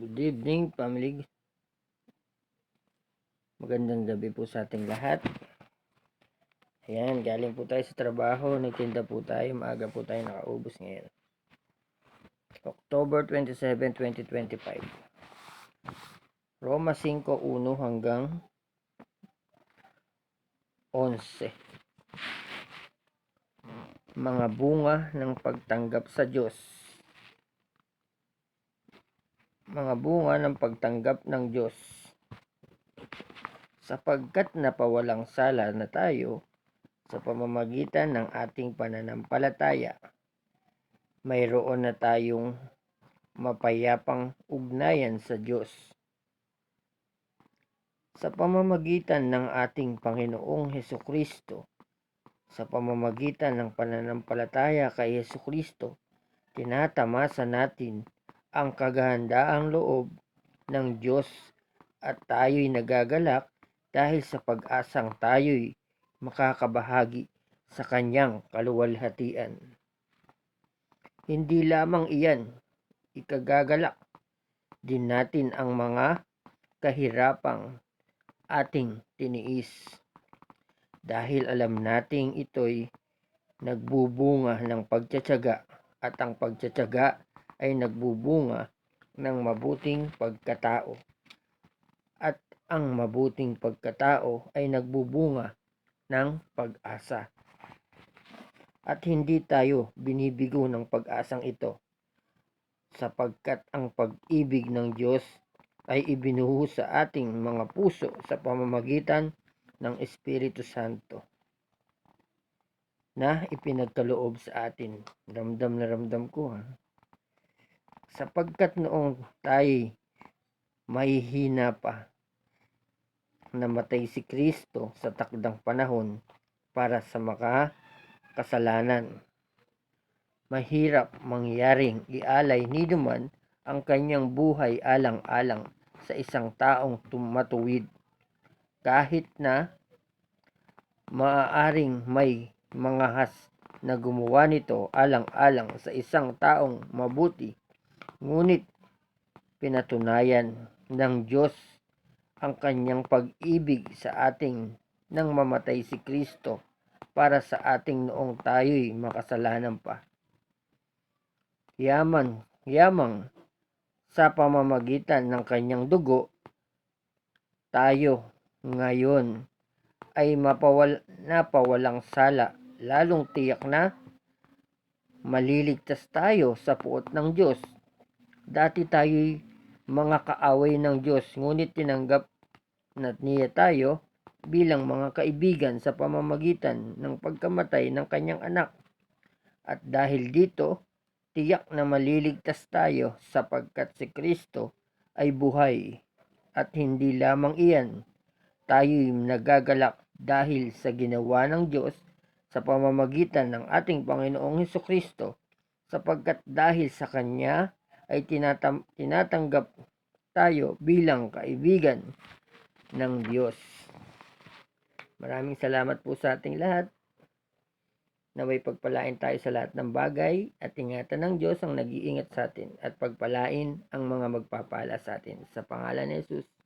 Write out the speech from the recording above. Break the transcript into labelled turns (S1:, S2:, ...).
S1: Good evening, family. Magandang gabi po sa ating lahat. Ayan, galing po tayo sa trabaho. Nagtinda po tayo. Maaga po tayo nakaubos ngayon. October 27, 2025. Roma 5.1 hanggang 11. Mga bunga ng pagtanggap sa Diyos mga bunga ng pagtanggap ng Diyos. Sapagkat napawalang sala na tayo sa pamamagitan ng ating pananampalataya, mayroon na tayong mapayapang ugnayan sa Diyos. Sa pamamagitan ng ating Panginoong Heso Kristo, sa pamamagitan ng pananampalataya kay Heso Kristo, tinatamasa natin ang kagahandaang loob ng Diyos at tayo'y nagagalak dahil sa pag-asang tayo'y makakabahagi sa kanyang kaluwalhatian. Hindi lamang iyan, ikagagalak din natin ang mga kahirapang ating tiniis. Dahil alam nating ito'y nagbubunga ng pagtsatsaga at ang pagtsatsaga ay nagbubunga ng mabuting pagkatao. At ang mabuting pagkatao ay nagbubunga ng pag-asa. At hindi tayo binibigo ng pag-asang ito sapagkat ang pag-ibig ng Diyos ay ibinuhos sa ating mga puso sa pamamagitan ng Espiritu Santo na ipinagkaloob sa atin. Ramdam na ramdam ko ha sapagkat noong tayo mahihina pa, namatay si Kristo sa takdang panahon para sa makakasalanan. Mahirap mangyaring ialay ni duman ang kanyang buhay alang-alang sa isang taong tumatuwid kahit na maaaring may mga has na gumawa nito alang-alang sa isang taong mabuti Ngunit pinatunayan ng Diyos ang kanyang pag-ibig sa ating nang mamatay si Kristo para sa ating noong tayo'y makasalanan pa. Yaman, yamang sa pamamagitan ng kanyang dugo, tayo ngayon ay mapawal, napawalang sala, lalong tiyak na maliligtas tayo sa puot ng Diyos Dati tayo'y mga kaaway ng Diyos, ngunit tinanggap na niya tayo bilang mga kaibigan sa pamamagitan ng pagkamatay ng kanyang anak. At dahil dito, tiyak na maliligtas tayo sapagkat si Kristo ay buhay. At hindi lamang iyan, tayo'y nagagalak dahil sa ginawa ng Diyos sa pamamagitan ng ating Panginoong Heso Kristo sapagkat dahil sa Kanya ay tinatam- tinatanggap tayo bilang kaibigan ng Diyos. Maraming salamat po sa ating lahat. Naway pagpalain tayo sa lahat ng bagay at ingatan ng Diyos ang nag-iingat sa atin at pagpalain ang mga magpapala sa atin. Sa pangalan ni Jesus.